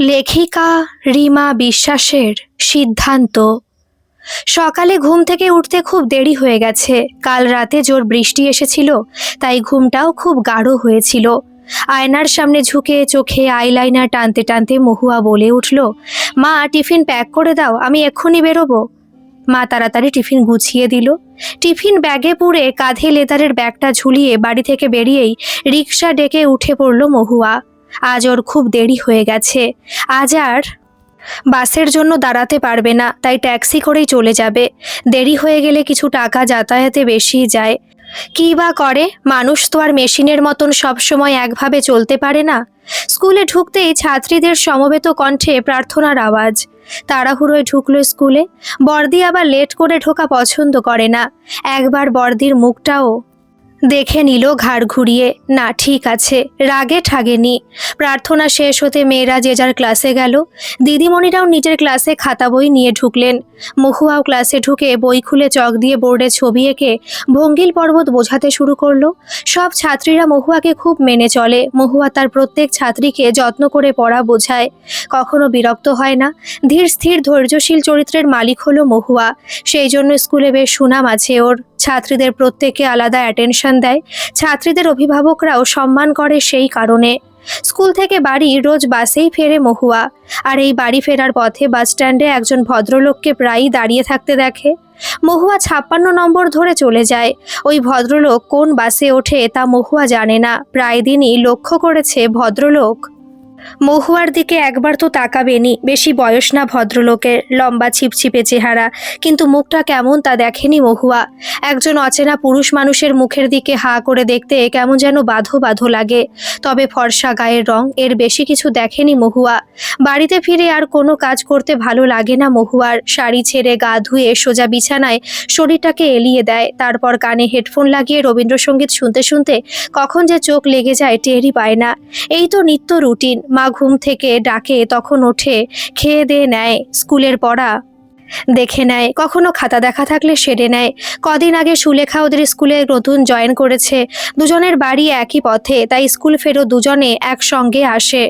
লেখিকা রিমা বিশ্বাসের সিদ্ধান্ত। সকালে ঘুম থেকে উঠতে খুব দেরি হয়ে গেছে। কাল রাতে জোর বৃষ্টি এসেছিল, তাই ঘুমটাও খুব গাঢ় হয়েছিল। আয়নার সামনে ঝুঁকে চোখে আইলাইনার টানতে টানতে মহুয়া বলে উঠল, মা, টিফিন প্যাক করে দাও, আমি এক্ষুনি বেরোবো। মা তাড়াতাড়ি টিফিন গুছিয়ে দিল। টিফিন ব্যাগে পুরে কাঁধে লেদারের ব্যাগটা ঝুলিয়ে বাড়ি থেকে বেরিয়েই রিক্সা ডেকে উঠে পড়ল মহুয়া। আজ ওর খুব দেরি হয়ে গেছে। আজ আর বাসের জন্য দাঁড়াতে পারবে না, তাই ট্যাক্সি করেই চলে যাবে। দেরি হয়ে গেলে কিছু টাকা যাতায়াতে বেশি যায়। কী বা করে? মানুষ তো আর মেশিনের মতন সবসময় একভাবে চলতে পারে না। স্কুলে ঢুকতেই ছাত্রীদের সমবেত কণ্ঠে প্রার্থনার আওয়াজ। তাড়াহুড়োয় ঢুকলো স্কুলে। বর্দি আবার লেট করে ঢোকা পছন্দ করে না। একবার বর্দির মুখটাও দেখে নিল ঘাড় ঘুরিয়ে, না, ঠিক আছে। রাগে ঠাগেনি। প্রার্থনা শেষ হতে মেয়েরা যে যার ক্লাসে গেল। দিদিমণিরাও নিজের ক্লাসে খাতা বই নিয়ে ঢুকলেন। মহুয়াও ক্লাসে ঢুকে বই খুলে চক দিয়ে বোর্ডে ছবি এঁকে ভঙ্গিল পর্বত বোঝাতে শুরু করল। সব ছাত্রীরা মহুয়াকে খুব মেনে চলে। মহুয়া তার প্রত্যেক ছাত্রীকে যত্ন করে পড়া বোঝায়। কখনো বিরক্ত হয় না। ধীর স্থির ধৈর্যশীল চরিত্রের মালিক হলো মহুয়া। সেই জন্য স্কুলে বেশ সুনাম আছে ওর। ছাত্রীদের প্রত্যেকে আলাদা অ্যাটেনশন দেয়। ছাত্রীদের অভিভাবকরাও সম্মান করে সেই কারণে। স্কুল থেকে বাড়ি রোজ বাসেই ফেরে মহুয়া। আর এই বাড়ি ফেরার পথে বাস স্ট্যান্ডে একজন ভদ্রলোককে প্রায়ই দাঁড়িয়ে থাকতে দেখে। মহুয়া ছাপ্পান্ন নম্বর ধরে চলে যায়। ওই ভদ্রলোক কোন বাসে ওঠে তা মহুয়া জানে না। প্রায় দিনই লক্ষ্য করেছে ভদ্রলোক। মহুয়ার দিকে একবার তো তাকাবেনি। বেশি বয়স না ভদ্রলোকের। লম্বা ছিপছিপে চেহারা। কিন্তু মুখটা কেমন তা দেখেনি মহুয়া। একজন অচেনা পুরুষ মানুষের মুখের দিকে হা করে দেখতে কেমন যেন বাধো বাধো লাগে। তবে ফর্সা গায়ের রং এর বেশি কিছু দেখেনি মহুয়া। বাড়িতে ফিরে আর কোনো কাজ করতে ভালো লাগে না মহুয়ার। শাড়ি ছেড়ে গা ধুয়ে সোজা বিছানায় শরীরটাকে এলিয়ে দেয়। তারপর কানে হেডফোন লাগিয়ে রবীন্দ্রসঙ্গীত শুনতে শুনতে কখন যে চোখ লেগে যায় টেরই পায় না। এই তো নিত্য রুটিন। মা ঘুম থেকে ডাকে, তখন ওঠে, খেয়ে দিয়ে নেয়, স্কুলের পড়া দেখে নেয়। কখনো খাতা দেখা থাকলে সেরে নেয়। কদিন আগে সুলেখা ওদের স্কুলে নতুন জয়েন করেছে। দুজনের বাড়ি একই পথে, তাই স্কুল ফেরো দুজনে একসঙ্গে আসে।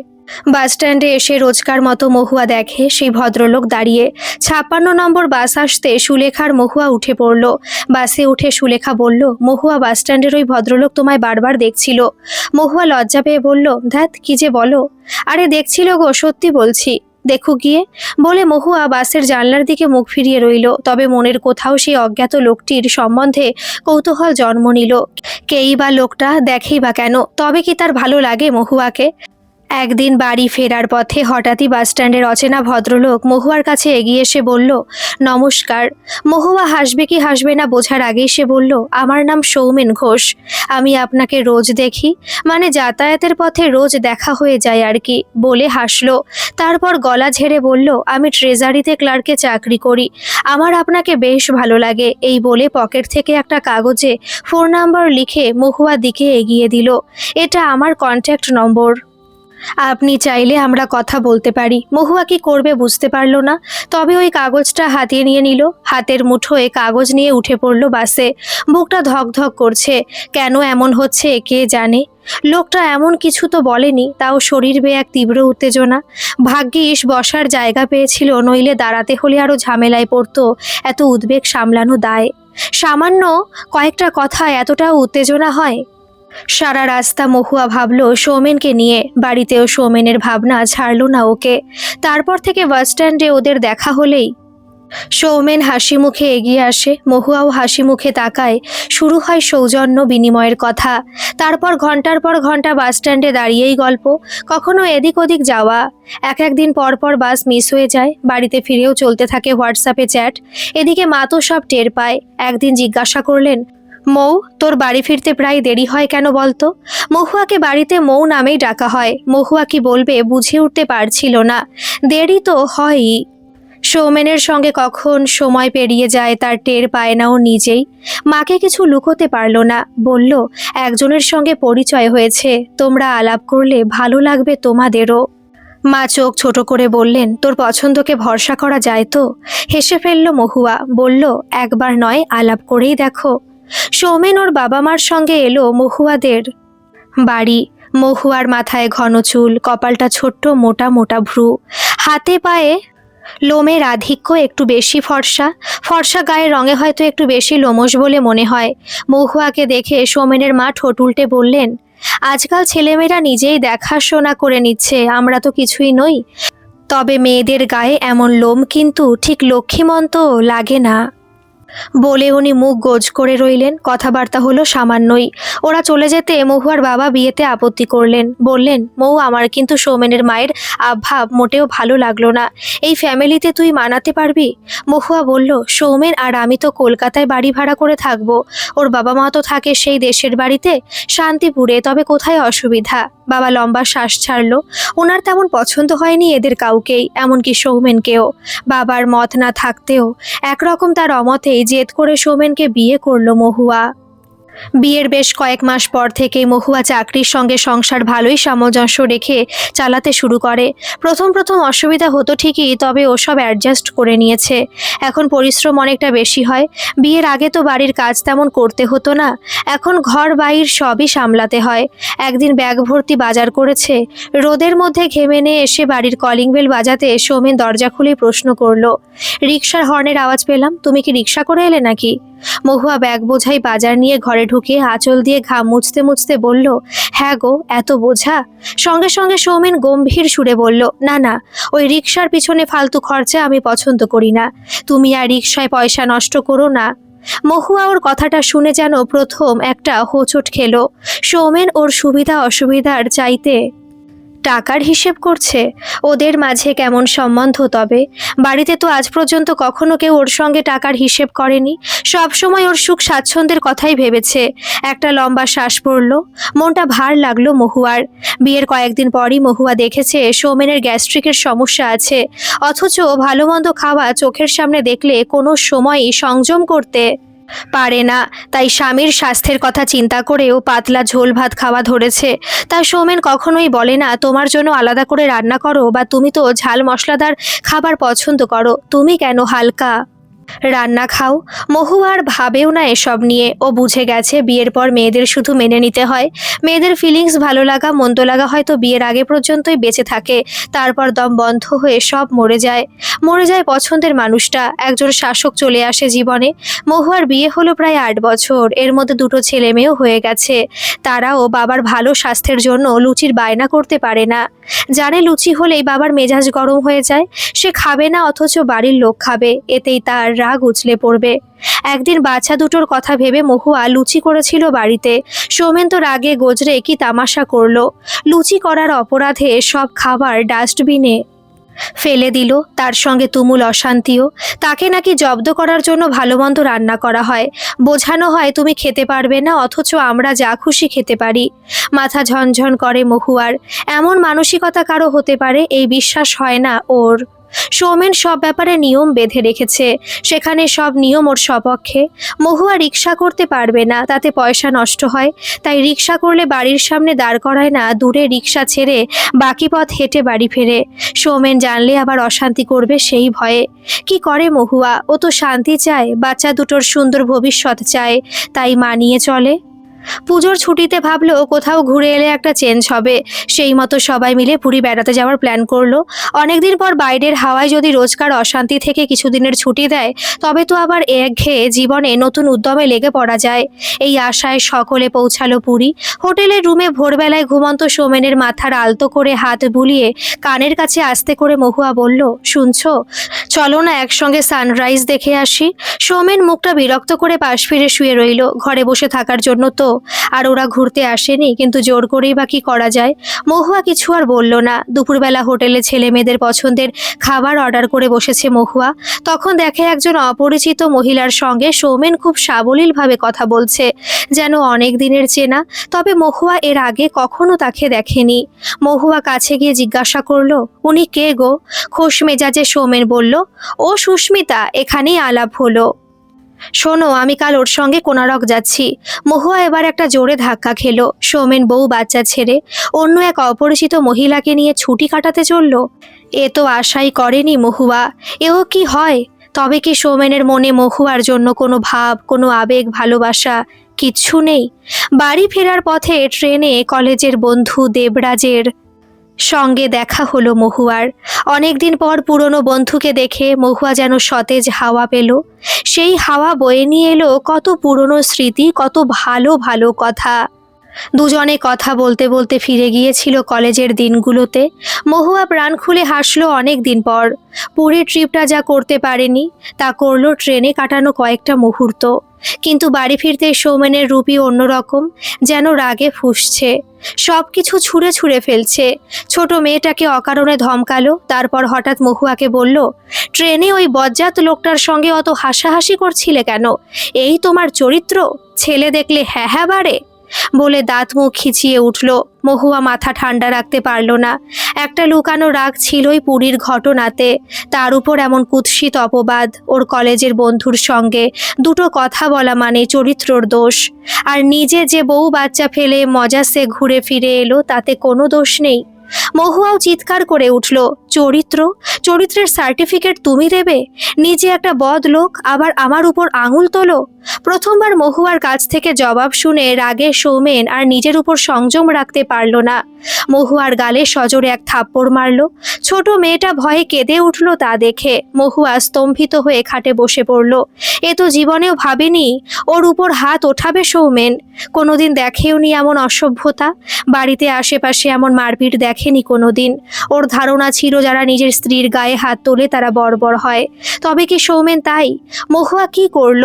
বাস স্ট্যান্ডে এসে রোজকার মতো মহুয়া দেখে সেই ভদ্রলোক দাঁড়িয়ে ছাপ্পান্ন নম্বর বাস আসতে সুলেখার মহুয়া উঠে পড়ল। বাসে উঠে সুলেখা বলল, মহুয়া, বাস স্ট্যান্ডের ওই ভদ্রলোক তোমায় বারবার দেখছিল। মহুয়া লজ্জা পেয়ে বলল ধ্যাত কি যে বলো? আরে, দেখছিল গো, সত্যি বলছি। দেখো গিয়ে। বলে মহুয়া বাসের জানলার দিকে মুখ ফিরিয়ে রইল। তবে মনের কোথাও সেই অজ্ঞাত লোকটির সম্বন্ধে কৌতূহল জন্ম নিল। কেই বা লোকটা দেখেই বা কেন? তবে কি তার ভালো লাগে মহুয়াকে? একদিন বাড়ি ফেরার পথে হঠাৎই বাসস্ট্যান্ডের অচেনা ভদ্রলোক মহুয়ার কাছে এগিয়ে এসে বলল, নমস্কার। মহুয়া হাসবে কি হাসবে না বোঝার আগেই সে বলল, আমার নাম সৌমেন ঘোষ। আমি আপনাকে রোজ দেখি। মানে যাতায়াতের পথে রোজ দেখা হয়ে যায় আর কি। বলে হাসলো। তারপর গলা ঝেড়ে বলল, আমি ট্রেজারিতে ক্লার্কে চাকরি করি। আমার আপনাকে বেশ ভালো লাগে। এই বলে পকেট থেকে একটা কাগজে ফোন নাম্বার লিখে মহুয়ার দিকে এগিয়ে দিল। এটা আমার কন্ট্যাক্ট নম্বর। আপনি চাইলে আমরা কথা বলতে পারি। মহুয়া কি করবে বুঝতে পারল না। তবে ওই কাগজটা হাতিয়ে নিয়ে নিল। হাতের মুঠোয় কাগজ নিয়ে উঠে পড়ল বাসে। বুকটা ধকধক করছে। কেন এমন হচ্ছে কে জানে? লোকটা এমন কিছু তো বলেনি, তাও শরীর বেয়ে এক তীব্র উত্তেজনা। ভাগ্যিস বসার জায়গা পেয়েছিল, নইলে দাঁড়াতে হলে আরও ঝামেলায় পড়তো এত উদ্বেগ সামলানো দায়। সামান্য কয়েকটা কথা এতটাও উত্তেজনা হয়? সারা রাস্তা মহুয়া ভাবল সৌমেনকে নিয়ে। বাড়িতেও সৌমেনের ভাবনা ছাড়ল না ওকে। তারপর থেকে বাস স্ট্যান্ডে ওদের দেখা হলেই সৌমেন হাসি মুখে এগিয়ে আসে। মহুয়াও হাসি মুখে তাকায়। শুরু হয় সৌজন্য বিনিময়ের কথা। তারপর ঘণ্টার পর ঘণ্টা বাস স্ট্যান্ডে দাঁড়িয়েই গল্প। কখনো এদিক ওদিক যাওয়া। এক একদিন পর পর বাস মিস হয়ে যায়। বাড়িতে ফিরেও চলতে থাকে হোয়াটসঅ্যাপে চ্যাট। এদিকে মা তো সব টের পায়। একদিন জিজ্ঞাসা করলেন মৌ, তোর বাড়ি ফিরতে প্রায় দেরি হয় কেন বলতো? মহুয়াকে বাড়িতে মৌ নামেই ডাকা হয়। মহুয়া কি বলবে বুঝে উঠতে পারছিল না। দেরি তো হয়ই। সৌমেনের সঙ্গে কখন সময় পেরিয়ে যায় তার টের পায় না ও নিজেই। মাকে কিছু লুকোতে পারল না। বলল, একজনের সঙ্গে পরিচয় হয়েছে। তোমরা আলাপ করলে ভালো লাগবে তোমাদেরও। মা চোখ ছোট করে বললেন, তোর পছন্দকে ভরসা করা যায় তো? হেসে ফেলল মহুয়া। বলল, একবার নয়, আলাপ করেই দেখো। সৌমেন ওর বাবা মার সঙ্গে এলো মহুয়াদের বাড়ি। মহুয়ার মাথায় ঘন চুল, কপালটা ছোট্ট মোটা মোটা ভ্রু, হাতে পায়ে লোমের আধিক্য একটু বেশি ফর্সা। ফর্সা গায়ের রঙে হয়তো একটু বেশি লোমশ বলে মনে হয়। মহুয়াকে দেখে সোমেনের মা ঠোঁট উল্টে বললেন, আজকাল ছেলেমেয়েরা নিজেই দেখাশোনা করে নিচ্ছে, আমরা তো কিছুই নই। তবে মেয়েদের গায়ে এমন লোম কিন্তু ঠিক লক্ষ্মীমন্ত লাগে না। বলে উনি মুখ গোজ করে রইলেন। কথাবার্তা হলো সামান্যই। ওরা চলে যেতে মহুয়ার বাবা বিয়েতে আপত্তি করলেন। বললেন, মৌ, আমার কিন্তু সৌমেনের মায়ের আভাব মোটেও ভালো লাগল না। এই ফ্যামিলিতে তুই মানাতে পারবি? মহুয়া বলল, সৌমেন আর আমি তো কলকাতায় বাড়ি ভাড়া করে থাকব। ওর বাবা মা তো থাকে সেই দেশের বাড়িতে। শান্তিপুরে, তবে কোথায় অসুবিধা? বাবা লম্বা শ্বাস ছাড়লো ওনার তেমন পছন্দ হয়নি এদের কাউকেই, এমনকি সৌমেনকেও। বাবার মত না থাকতেও। একরকম তার অমতেই জেদ করে সোমেনকে বিয়ে করল মহুয়া। বিয়ের বেশ কয়েক মাস পর থেকেই মহুয়া চাকরির সঙ্গে সংসার ভালোই সামঞ্জস্য রেখে চালাতে শুরু করে। প্রথম প্রথম অসুবিধা হতো ঠিকই, তবে ওসব অ্যাডজাস্ট করে নিয়েছে। এখন পরিশ্রম অনেকটা বেশি হয়। বিয়ের আগে তো বাড়ির কাজ তেমন করতে হতো না। এখন ঘর বাইর সবই সামলাতে হয়। একদিন ব্যাগ ভর্তি বাজার করেছে। রোদের মধ্যে ঘেমে নিয়ে এসে বাড়ির কলিং বেল বাজাতে সৌমেন দরজা খুলে প্রশ্ন করল, রিক্সার হর্নের আওয়াজ পেলাম? তুমি কি রিক্সা করে এলে নাকি? মহুয়া ব্যাগ বোঝাই বাজার নিয়ে ঘরে ঢুকে আঁচল দিয়ে ঘাম মুছতে মুছতে বলল হ্যাঁ গো, এত বোঝা? সঙ্গে সঙ্গে সৌমেন গম্ভীর সুরে বলল, না না, ওই রিক্সার পিছনে ফালতু খরচা আমি পছন্দ করি না। তুমি আর রিক্সায় পয়সা নষ্ট করো না। মহুয়া ওর কথাটা শুনে যেন প্রথম একটা হোঁচট খেলো। সৌমেন ওর সুবিধা অসুবিধার চাইতে টাকার হিসেব করছে? ওদের মাঝে কেমন সম্বন্ধ তবে? বাড়িতে তো আজ পর্যন্ত কখনো কেউ ওর সঙ্গে টাকার হিসেব করেনি। সব সময় ওর সুখ স্বাচ্ছন্দ্যের কথাই ভেবেছে। একটা লম্বা শ্বাস পড়ল। মনটা ভার লাগল মহুয়ার। বিয়ের কয়েকদিন পরই মহুয়া দেখেছে সৌমেনের গ্যাস্ট্রিকের সমস্যা আছে। অথচ ভালো মন্দ খাওয়া চোখের সামনে দেখলে কোনো সময়ই সংযম করতে পারে না। তাই স্বামীর স্বাস্থ্যের কথা চিন্তা করেও পাতলা ঝোল ভাত খাওয়া ধরেছে। তা সৌমেন কখনোই বলে না, তোমার জন্য আলাদা করে রান্না করো বা তুমি তো ঝাল মশলাদার খাবার পছন্দ করো। তুমি কেন হালকা? রান্না খাও। মহু আর ভাবেও না এসব নিয়ে। ও বুঝে গেছে বিয়ের পর মেয়েদের শুধু মেনে নিতে হয়। মেয়েদের ফিলিংস ভালো লাগা, মন্দ লাগা হয়তো বিয়ের আগে পর্যন্তই বেঁচে থাকে। তারপর দম বন্ধ হয়ে সব মরে যায়। মরে যায় পছন্দের মানুষটা। একজন শাসক চলে আসে জীবনে। মহুয়ার বিয়ে হলো প্রায় আট বছর। এর মধ্যে দুটো ছেলে মেয়েও হয়ে গেছে। তারাও বাবার ভালো স্বাস্থ্যের জন্য লুচির বায়না করতে পারে না। জানে লুচি হলেই বাবার মেজাজ গরম হয়ে যায়। সে খাবে না, অথচ বাড়ির লোক খাবে। এতেই তার রাগ উছলে পড়বে। একদিন বাচ্চা দুটোর কথা ভেবে মহুয়া লুচি করেছিল বাড়িতে। সৌমেন তো রাগে গজরে কি তামাশা করল। লুচি করার অপরাধে সব খাবার ডাস্টবিনে ফেলে দিল। তার সঙ্গে তুমুল অশান্তিও। তাকে নাকি জব্দ করার জন্য ভালো মন্দ রান্না করা হয়। বোঝানো হয় তুমি খেতে পারবে না, অথচ আমরা যা খুশি খেতে পারি। মাথা ঝনঝন করে মহুয়ার। এমন মানসিকতা কারও হতে পারে, এই বিশ্বাস হয় না ওর। সৌমেন সব ব্যাপারে নিয়ম বেঁধে রেখেছে। সেখানে সব নিয়ম ওর সপক্ষে মহুয়া রিক্সা করতে পারবে না, তাতে পয়সা নষ্ট হয়। তাই রিক্সা করলে বাড়ির সামনে দাঁড় করায় না, দূরে রিক্সা ছেড়ে বাকি পথ হেঁটে বাড়ি ফেরে। সৌমেন জানলে আবার অশান্তি করবে সেই ভয়ে। কি করে মহুয়া? ও তো শান্তি চায়, বাচ্চা দুটোর সুন্দর ভবিষ্যৎ চায়, তাই মানিয়ে চলে। পুজোর ছুটিতে ভাবলো কোথাও ঘুরে এলে একটা চেঞ্জ হবে। সেই মতো সবাই মিলে পুরী বেড়াতে যাওয়ার প্ল্যান করল। অনেকদিন পর বাইরের হাওয়ায় যদি রোজকার অশান্তি থেকে কিছুদিনের ছুটি দেয়, তবে তো আবার একঘেয়ে জীবনে নতুন উদ্যমে লেগে পড়া যায়। এই আশায় সকলে পৌঁছালো পুরী। হোটেলের রুমে ভোরবেলায় ঘুমন্ত সোমেনের মাথার আলতো করে হাত বুলিয়ে কানের কাছে আস্তে করে মহুয়া বলল, শুনছো? চলো না একসঙ্গে সানরাইজ দেখে আসি। সোমেন মুখটা বিরক্ত করে পাশ ফিরে শুয়ে রইল। ঘরে বসে থাকার জন্য তো আর ওরা ঘুরতে আসেনি, কিন্তু জোর করেই বা কি করা যায়? মহুয়া কিছু আর বলল না। দুপুরবেলা হোটেলে ছেলে মেয়েদের পছন্দের খাবার অর্ডার করে বসেছে মহুয়া। তখন দেখে একজন অপরিচিত মহিলার সঙ্গে সৌমেন খুব সাবলীলভাবে কথা বলছে, যেন অনেক দিনের চেনা, তবে মহুয়া এর আগে কখনো তাকে দেখেনি। মহুয়া কাছে গিয়ে জিজ্ঞাসা করল, উনি কে গো? খোশ মেজাজে সৌমেন বলল, ও সুস্মিতা, এখানেই আলাপ হলো। শোনো, আমি কাল ওর সঙ্গে কোনারক যাচ্ছি। মহুয়া এবার একটা জোরে ধাক্কা খেলো। সৌমেন বউ বাচ্চা ছেড়ে অন্য এক অপরিচিত মহিলাকে নিয়ে ছুটি কাটাতে চলল। এ তো আশাই করেনি মহুয়া। এও কি হয়? তবে কি সৌমেনের মনে মহুয়ার জন্য কোনো ভাব, কোনো আবেগ, ভালোবাসা কিচ্ছু নেই? বাড়ি ফেরার পথে ট্রেনে কলেজের বন্ধু দেবরাজের সঙ্গে দেখা হলো মহুয়ার। অনেকদিন পর পুরনো বন্ধুকে দেখে মহুয়া যেন সতেজ হাওয়া পেল। সেই হাওয়া বয়ে নিয়ে এলো কত পুরনো স্মৃতি, কত ভালো ভালো কথা। দুজনে কথা বলতে বলতে ফিরে গিয়েছিল কলেজের দিনগুলোতে। মহুয়া প্রাণ খুলে হাসলো অনেক দিন পর পুরীর ট্রিপটা যা করতে পারেনি, তা করল ট্রেনে কাটানো কয়েকটা মুহূর্ত। কিন্তু বাড়ি ফিরতে সৌমেনের রূপই অন্যরকম, যেন রাগে ফুসছে। সব কিছু ছুঁড়ে ছুঁড়ে ফেলছে। ছোট মেয়েটাকে অকারণে ধমকালো, তারপর হঠাৎ মহুয়াকে বলল, ট্রেনে ওই বজ্জাত লোকটার সঙ্গে অত হাসাহাসি করছিলে কেন? এই তোমার চরিত্র? ছেলে দেখলে হ্যাঁ হ্যাঁ বাড়ে। বলে দাঁত মুখ খিচিয়ে উঠল। মহুয়া মাথা ঠান্ডা রাখতে পারল না। একটা লুকানো রাগ ছিলই পুরীর ঘটনাতে। তার উপর এমন কুৎসিত অপবাদ, ওর কলেজের বন্ধুর সঙ্গে দুটো কথা বলা মানে চরিত্রর দোষ। আর নিজে যে বউ বাচ্চা ফেলে মজা সে ঘুরে ফিরে এলো, তাতে কোনো দোষ নেই। মহুয়াও চিৎকার করে উঠল, চরিত্র? চরিত্রের সার্টিফিকেট তুমি দেবে? নিজে একটা বদ লোক আবার আমার উপর আঙুল তোলো? প্রথমবার মহুয়ার কাছ থেকে জবাব শুনে রাগে সৌমেন আর নিজের উপর সংযম রাখতে পারল না। মহুয়ার গালে সজোরে এক থাপ্পড় মারল। ছোট মেয়েটা ভয়ে কেঁদে উঠল তা দেখে। মহুয়া স্তম্ভিত হয়ে খাটে বসে পড়ল। এ তো জীবনেও ভাবেনি, ওর উপর হাত ওঠাবে সৌমেন। কোনোদিন দেখেওনি এমন অসভ্যতা? বাড়িতে আশেপাশে এমন মারপিট দেখেনি কোনোদিন। ওর ধারণা ছিল যারা নিজের স্ত্রীর গায়ে হাত তোলে তারা বর্বর হয়। তবে কি সৌমেন তাই? মহুয়া কি করল?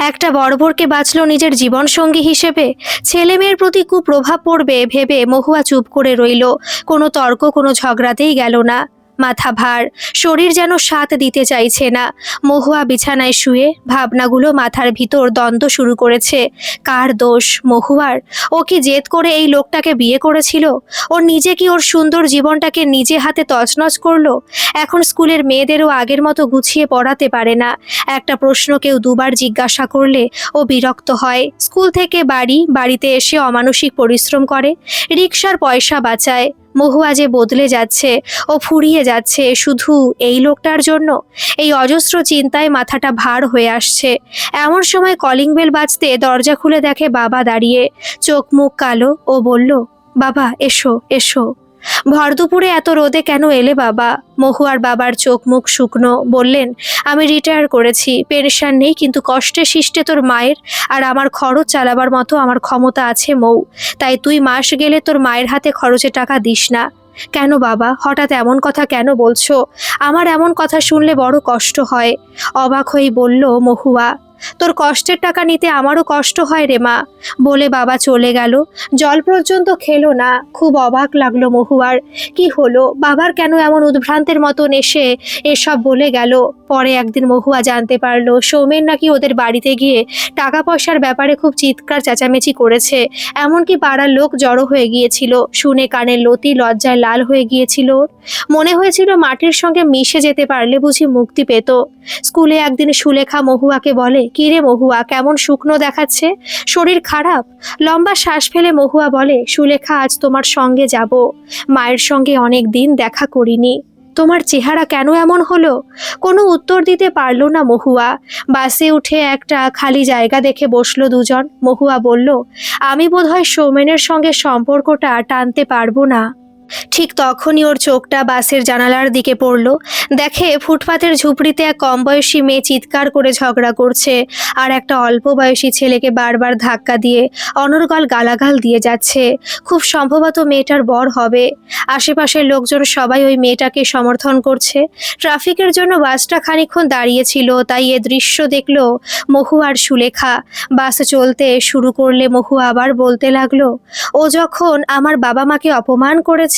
একটা বর্বরকে বাঁচল নিজের জীবনসঙ্গী হিসেবে? ছেলে মেয়ের প্রতি কুপ্রভাব পড়বে, ভেবে মহুয়া চুপ করে রইল। কোনো তর্ক, কোনো ঝগড়াতেই গেল না। মাথা ভার শরীর যেন সাথ দিতে চাইছে না। মহুয়া বিছানায় শুয়ে ভাবনাগুলো মাথার ভিতর দ্বন্দ্ব শুরু করেছে। কার দোষ মহুয়ার? ও কি জেদ করে এই লোকটাকে বিয়ে করেছিল? ওর নিজে কি ওর সুন্দর জীবনটাকে নিজে হাতে তছনছ করল? এখন স্কুলের মেয়েদেরও আগের মতো গুছিয়ে পড়াতে পারে না। একটা প্রশ্ন কেউ দুবার জিজ্ঞাসা করলে ও বিরক্ত হয়। স্কুল থেকে বাড়ি, বাড়িতে এসে অমানসিক পরিশ্রম করে। রিক্সার পয়সা বাঁচায়। মহুয়া যে বদলে যাচ্ছে ও ফুরিয়ে যাচ্ছে শুধু এই লোকটার জন্য? এই অজস্র চিন্তায় মাথাটা ভার হয়ে আসছে। এমন সময় কলিং বেল বাজতে দরজা খুলে দেখে বাবা দাঁড়িয়ে চোখ মুখ কালো ও বলল, বাবা, এসো এসো। ভর দুপুরে এত রোদে কেন এলে বাবা? মহুয়ার বাবার চোখ মুখ শুকনো বললেন, আমি রিটায়ার করেছি, পেনশন নেই, কিন্তু কষ্টে শিষ্টে তোর মায়ের আর আমার খরচ চালাবার মতো আমার ক্ষমতা আছে মৌ। তাই তুই মাস গেলে তোর মায়ের হাতে খরচে টাকা দিস না। কেন বাবা? হঠাৎ এমন কথা কেন বলছো? আমার এমন কথা শুনলে বড় কষ্ট হয়। অবাক হয়ে বলল মহুয়া তোর কষ্টের টাকা নিতে আমারও কষ্ট হয় রে মা। বলে বাবা চলে গেল। জল পর্যন্ত খেলো না। খুব অবাক লাগল মহুয়ার। কি হলো? বাবার কেন এমন উদ্ভ্রান্তের মতন এসে এসব বলে গেল? পরে একদিন মহুয়া জানতে পারল, সৌমেন নাকি ওদের বাড়িতে গিয়ে টাকা পয়সার ব্যাপারে খুব চিৎকার চেঁচামেচি করেছে। এমনকি পাড়ার লোক জড়ো হয়ে গিয়েছিল। শুনে কানের লতি লজ্জায় লাল হয়ে গিয়েছিল। মনে হয়েছিল মাটির সঙ্গে মিশে যেতে পারলে বুঝি মুক্তি পেত। স্কুলে একদিন সুলেখা মহুয়াকে বলে কিরে মহুয়া, কেমন শুকনো দেখাচ্ছে? শরীর খারাপ? লম্বা শ্বাস ফেলে মহুয়া বলে, সুলেখা, আজ তোমার সঙ্গে যাব। মায়ের সঙ্গে অনেক দিন দেখা করিনি। তোমার চেহারা কেন এমন হলো? কোনো উত্তর দিতে পারল না মহুয়া। বাসে উঠে একটা খালি জায়গা দেখে বসল দুজন। মহুয়া বলল, আমি বোধহয় সৌমেনের সঙ্গে সম্পর্কটা টানতে পারব না। ঠিক তখনই ওর চোখটা বাসের জানালার দিকে পড়ল। দেখে ফুটপাতের ঝুপড়িতে এক কম বয়সী মেয়ে চিৎকার করে ঝগড়া করছে আর একটা অল্প বয়সী ছেলেকে বারবার ধাক্কা দিয়ে অনর্গল গালাগাল দিয়ে যাচ্ছে। খুব সম্ভবত মেয়েটার বর হবে। আশেপাশের লোকজন সবাই ওই মেয়েটাকে সমর্থন করছে। ট্রাফিকের জন্য বাসটা খানিকক্ষণ দাঁড়িয়েছিল, তাই এ দৃশ্য দেখল মহু আর সুলেখা। বাস চলতে শুরু করলে মহু আবার বলতে লাগল, ও যখন আমার বাবা মাকে অপমান করেছে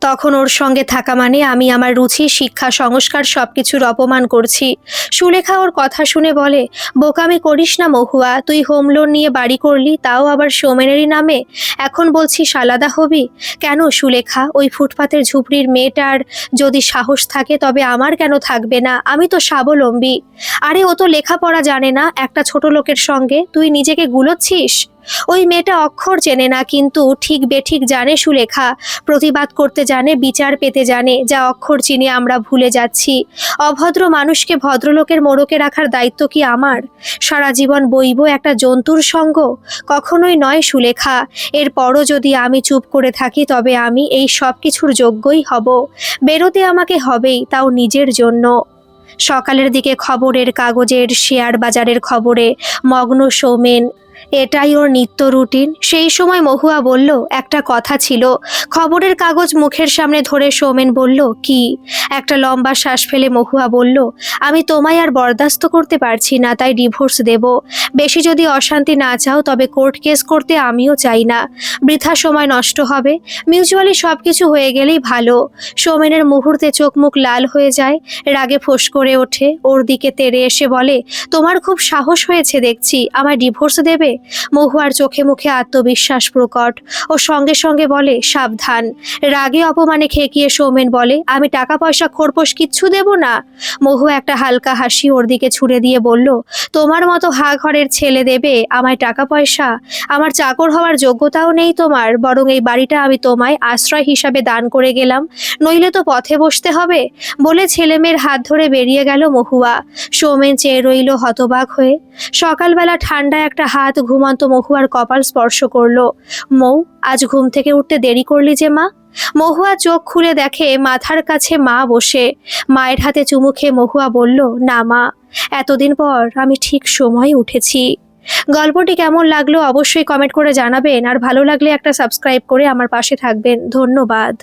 তখন ওর সঙ্গে থাকা মানে আমি আমার রুচি, শিক্ষা, সংস্কার সব কিছুর অপমান করছি। সুলেখা ওর কথা শুনে বলে, বোকামি করিস না মহুয়া, তুই হোম লোন নিয়ে বাড়ি করলি, তাও আবার সোমেনেরই নামে? এখন বলছিস আলাদা হবি? কেন সুলেখা? ওই ফুটপাতের ঝুপড়ির মেয়েটার যদি সাহস থাকে, তবে আমার কেন থাকবে না? আমি তো স্বাবলম্বী। আরে, ও তো লেখাপড়া জানে না, একটা ছোট লোকের সঙ্গে? তুই নিজেকে গুলোচ্ছিস? ওই মেয়েটা অক্ষর চেনে না, কিন্তু ঠিক বেঠিক জানে সুলেখা। প্রতিবাদ করতে জানে, বিচার পেতে জানে, যা অক্ষর চিনে আমরা ভুলে যাচ্ছি। অভদ্র মানুষকে ভদ্রলোকের মোড়কে রাখার দায়িত্ব কি আমার? সারা জীবন বইব একটা জন্তুর সঙ্গ? কখনোই নয় সুলেখা, এরপরও যদি আমি চুপ করে থাকি, তবে আমি এই সব কিছুর যোগ্যই হব। বেরোতে আমাকে হবেই, তাও নিজের জন্য। সকালের দিকে খবরের কাগজের শেয়ার বাজারের খবরে, মগ্ন সৌমেন এটাই ওর নিত্য রুটিন। সেই সময় মহুয়া বলল, একটা কথা ছিল। খবরের কাগজ মুখের সামনে ধরে সৌমেন বলল, কি? একটা লম্বা শ্বাস ফেলে মহুয়া বলল, আমি তোমায় আর বরদাস্ত করতে পারছি না, তাই ডিভোর্স দেব। বেশি যদি অশান্তি না চাও, তবে কোর্ট কেস করতে আমিও চাই না। বৃথা সময় নষ্ট হবে। মিউচুয়ালি সব কিছু হয়ে গেলেই ভালো। সৌমেনের মুহূর্তে চোখ মুখ লাল হয়ে যায়, রাগে ফোঁস করে ওঠে। ওর দিকে তেড়ে এসে বলে, তোমার খুব সাহস হয়েছে দেখছি। আমার ডিভোর্স দেবে? মহুয়ার চোখে মুখে আত্মবিশ্বাস প্রকট ও সঙ্গে সঙ্গে বলে, সাবধান। রাগে অপমানে খেকিয়ে সৌমেন বলে, আমি টাকা পয়সা, খোরপোশ কিচ্ছু দেব না। মহুয়া একটা হালকা হাসি ওর দিকে ছুড়ে দিয়ে বলল, তোমার মতো হা ঘরের ছেলে দেবে আমায় টাকা পয়সা? আমার চাকর হওয়ার যোগ্যতাও নেই তোমার, বরং এই বাড়িটা আমি তোমায় আশ্রয় হিসাবে দান করে গেলাম। নইলে তো পথে বসতে হবে। বলে ছেলেমেয়ের হাত ধরে বেরিয়ে গেল মহুয়া। সৌমেন চেয়ে রইল হতবাক হয়ে। সকালবেলা ঠান্ডা একটা হাত ঘুমন্ত মহুয়ার কপাল স্পর্শ করল। মৌ, আজ ঘুম থেকে উঠতে দেরি করলি যে মা? মহুয়া চোখ খুলে দেখে মাথার কাছে মা বসে। মায়ের হাতে চুমু খেয়ে মহুয়া বলল, না মা, এতদিন পর আমি ঠিক সময় উঠেছি। গল্পটি কেমন লাগল অবশ্যই কমেন্ট করে জানাবেন, আর ভালো লাগলে একটা সাবস্ক্রাইব করে আমার পাশে থাকবেন। ধন্যবাদ।